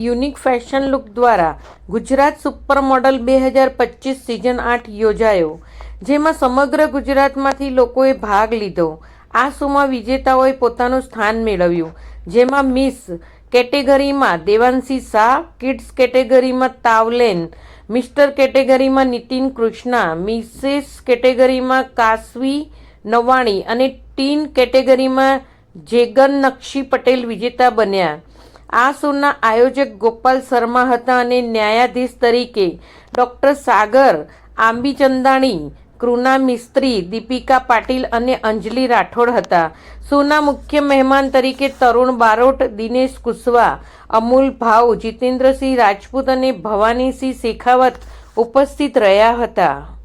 Unique fashion look દ્વારા Gujarat super model બે હજાર પચીસ સિઝન આઠ યોજાયો, જેમાં સમગ્ર ગુજરાતમાંથી લોકોએ ભાગ લીધો. આ શોમાં વિજેતાઓએ પોતાનું સ્થાન મેળવ્યું, જેમાં મિસ કેટેગરીમાં દેવાંશી શાહ, કિડ્સ કેટેગરીમાં તાવલેન, મિસ્ટર કેટેગરીમાં નીતિન કૃષ્ણા, મિસેસ કેટેગરીમાં કાસવી નવાણી અને ટીન કેટેગરીમાં જેગન નક્ષી પટેલ વિજેતા બન્યા. આ શોના આયોજક ગોપાલ શર્મા હતા અને ન્યાયાધીશ તરીકે ડૉક્ટર સાગર આંબીચંદાણી કૃના મિસ્ત્રી, દીપિકા પાટીલ અને અંજલિ રાઠોડ હતા. શોના મુખ્ય મહેમાન તરીકે તરુણ બારોટ, દિનેશ કુશવા, અમૂલ ભાવ જીતેન્દ્રસિંહ રાજપૂત અને ભવાનીસિંહ શેખાવત ઉપસ્થિત રહ્યા હતા.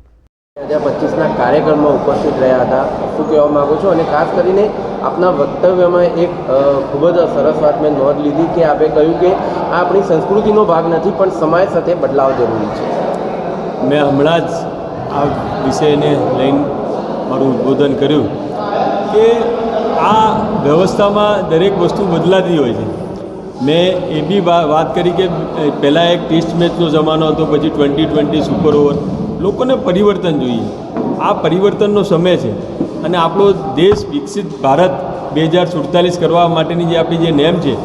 હજાર પચીસના કાર્યક્રમમાં ઉપસ્થિત રહ્યા હતા. શું કહેવા માગું છું? અને ખાસ કરીને આપના વક્તવ્યમાં એક ખૂબ જ સરસ વાત મેં નોંધ લીધી કે આપે કહ્યું કે આ આપણી સંસ્કૃતિનો ભાગ નથી, પણ સમાજ સાથે બદલાવ જરૂરી છે. મેં હમણાં જ આ વિષયને લઈને મારું ઉદ્બોધન કર્યું કે આ વ્યવસ્થામાં દરેક વસ્તુ બદલાતી હોય છે. મેં એ બી, વાત કરી કે પહેલાં એક ટેસ્ટ મેચનો જમાનો હતો, પછી ટ્વેન્ટી ટ્વેન્ટી સુપર ઓવર. લોકોને પરિવર્તન જોઈએ. આ પરિવર્તનનો સમય છે અને આપણો દેશ વિકસિત ભારત બે હજાર સુડતાલીસ કરવા માટેની જે આપણી જે નેમ છે,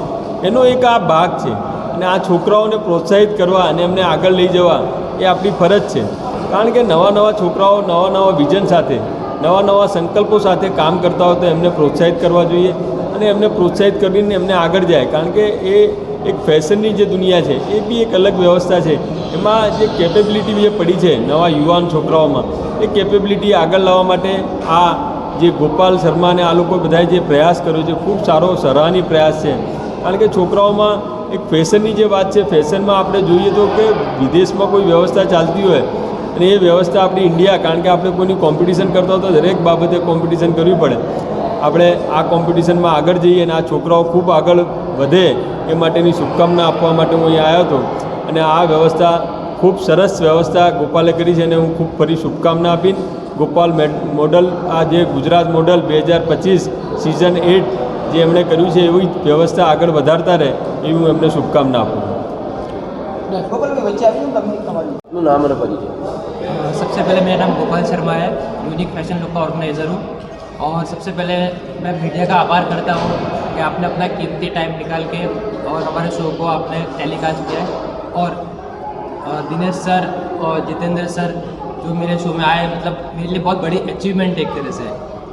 એનો એક આ ભાગ છે. અને આ છોકરાઓને પ્રોત્સાહિત કરવા અને એમને આગળ લઈ જવા એ આપણી ફરજ છે. કારણ કે નવા નવા છોકરાઓ, નવા નવા વિઝન સાથે, નવા નવા સંકલ્પો સાથે કામ કરતા હોય તો એમને પ્રોત્સાહિત કરવા જોઈએ અને એમને પ્રોત્સાહિત કરીને એમને આગળ જાય. કારણ કે એ એક ફેશનની જે દુનિયા છે, એ બી એક અલગ વ્યવસ્થા છે. એમાં જે કેપેબિલિટી જે પડી છે નવા યુવાન છોકરાઓમાં, એ કેપેબિલિટી આગળ લાવવા માટે આ જે ગોપાલ શર્માને આ લોકો બધાએ જે પ્રયાસ કર્યો છે, ખૂબ સારો સરાહની પ્રયાસ છે. કારણ કે છોકરાઓમાં એક ફેશનની જે વાત છે, ફેશનમાં આપણે જોઈએ તો કે વિદેશમાં કોઈ વ્યવસ્થા ચાલતી હોય, અને એ વ્યવસ્થા આપણી ઇન્ડિયા, કારણ કે આપણે કોઈની કોમ્પિટિશન કરતા હોય તો દરેક બાબતે કોમ્પિટિશન કરવી પડે. આપણે આ કોમ્પિટિશનમાં આગળ જઈએ અને આ છોકરાઓ ખૂબ આગળ વધે એ માટેની શુભકામના આપવા માટે હું અહીં આવ્યો હતો અને આ વ્યવસ્થા ખૂબ સરસ વ્યવસ્થા ગોપાલે કરી છે અને હું ખૂબ ફરી શુભકામના આપીને ગોપાલ મેડ મોડલ આ જે ગુજરાત મોડલ બે હજાર પચીસ સિઝન એટ જે એમણે કર્યું છે એવી જ વ્યવસ્થા આગળ વધારતા રહે એવી હું એમને શુભકામના આપું આપનું નામ અને પરિચય सबसे पहले मेरा नाम गोपाल शर्मा है यूनिक फैशन लुक का ऑर्गेनाइज़र हूँ और सबसे पहले मैं मीडिया का आभार करता हूँ कि आपने अपना कीमती टाइम निकाल के और हमारे शो को आपने टेलीकास्ट किया है। और दिनेश सर और जितेंद्र सर जो मेरे शो में आए मतलब मेरे लिए बहुत बड़ी अचीवमेंट एक तरह से।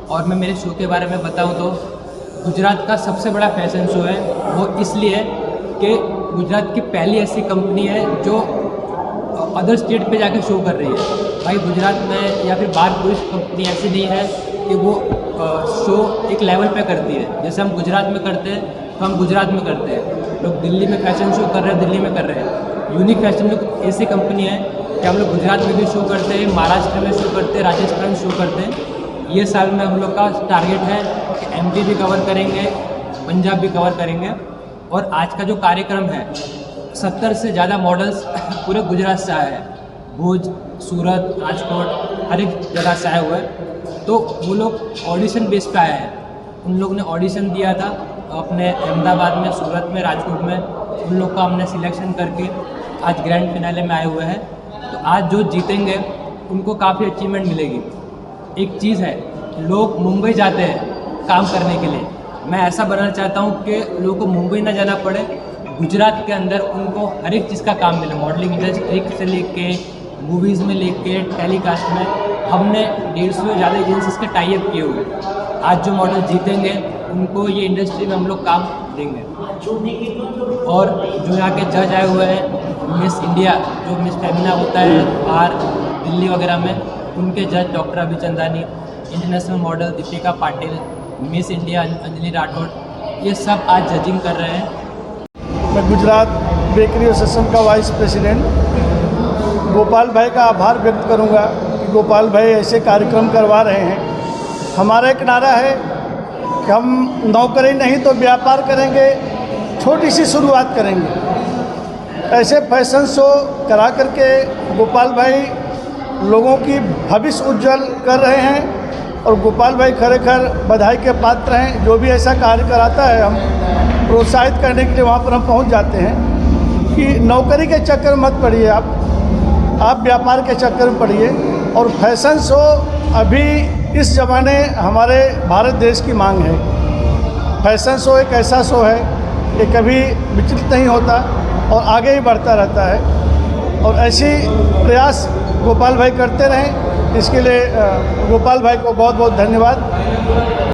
और मैं मेरे शो के बारे में बताऊँ तो गुजरात का सबसे बड़ा फ़ैशन शो है, वो इसलिए कि गुजरात की पहली ऐसी कंपनी है जो अदर स्टेट पे जाके शो कर रही है। भाई, गुजरात में या फिर बाहर कोई कंपनी ऐसी नहीं है कि वो शो एक लेवल पे करती है। जैसे हम गुजरात में करते हैं तो हम गुजरात में करते हैं। लोग दिल्ली में फ़ैशन शो कर रहे हैं, दिल्ली में कर रहे हैं। यूनिक फ़ैशन लुक ऐसी कंपनी है कि हम लोग गुजरात में भी शो करते हैं, महाराष्ट्र में शो करते हैं, राजस्थान में शो करते हैं। ये साल में हम लोग का टारगेट है कि एम भी कवर करेंगे, पंजाब भी कवर करेंगे। और आज का जो कार्यक्रम है, सत्तर से ज़्यादा मॉडल्स पूरे गुजरात से आए हैं। भुज, सूरत, राजकोट, हर एक जगह से आए हुए हैं। तो वो लोग ऑडिशन बेस पे आए हैं। उन लोग ने ऑडिशन दिया था अपने अहमदाबाद में, सूरत में, राजकोट में। उन लोग का हमने सिलेक्शन करके आज ग्रैंड फिनाले में आए हुए हैं। तो आज जो जीतेंगे, उनको काफ़ी अचीवमेंट मिलेगी। एक चीज़ है, लोग मुंबई जाते हैं काम करने के लिए। मैं ऐसा बनाना चाहता हूँ कि लोगों को मुंबई ना जाना पड़े। गुजरात के अंदर उनको हर एक चीज़ का काम मिले। मॉडलिंग इंडस्ट्री से लेके मूवीज़ में लेके टेलीकास्ट में, हमने डेढ़ सौ ज़्यादा एजेंसीज के टाइप किए हुए आज जो मॉडल जीतेंगे, उनको ये इंडस्ट्री में हम लोग काम देंगे। और जो यहाँ के जज आए हुए हैं मिस इंडिया जो मिस फेमिना होता है, बाहर दिल्ली वगैरह में, उनके जज doctor Abhichandani international model Deepika Patil miss India Anjali Rathod ये सब आज जजिंग कर रहे हैं। मैं गुजरात बेकरी एसोसिएशन का वाइस प्रेसिडेंट गोपाल भाई का आभार व्यक्त करूँगा कि गोपाल भाई ऐसे कार्यक्रम करवा रहे हैं। हमारा एक नारा है कि हम नौकरी नहीं तो व्यापार करेंगे, छोटी सी शुरुआत करेंगे। ऐसे फ़ैशन शो करा करके गोपाल भाई लोगों की भविष्य उज्जवल कर रहे हैं और गोपाल भाई खरेखर बधाई के पात्र हैं। जो भी ऐसा कार्य कराता है, हम प्रोत्साहित करने के लिए वहाँ पर हम पहुँच जाते हैं। कि नौकरी के चक्कर मत पड़िए, आप आप व्यापार के चक्कर में पड़िए और फ़ैशन शो अभी इस ज़माने हमारे भारत देश की मांग है। फ़ैशन शो एक ऐसा शो है ये कभी विचलित नहीं होता और आगे ही बढ़ता रहता है। और ऐसी प्रयास गोपाल भाई करते रहें। इसके लिए गोपाल भाई को बहुत बहुत धन्यवाद।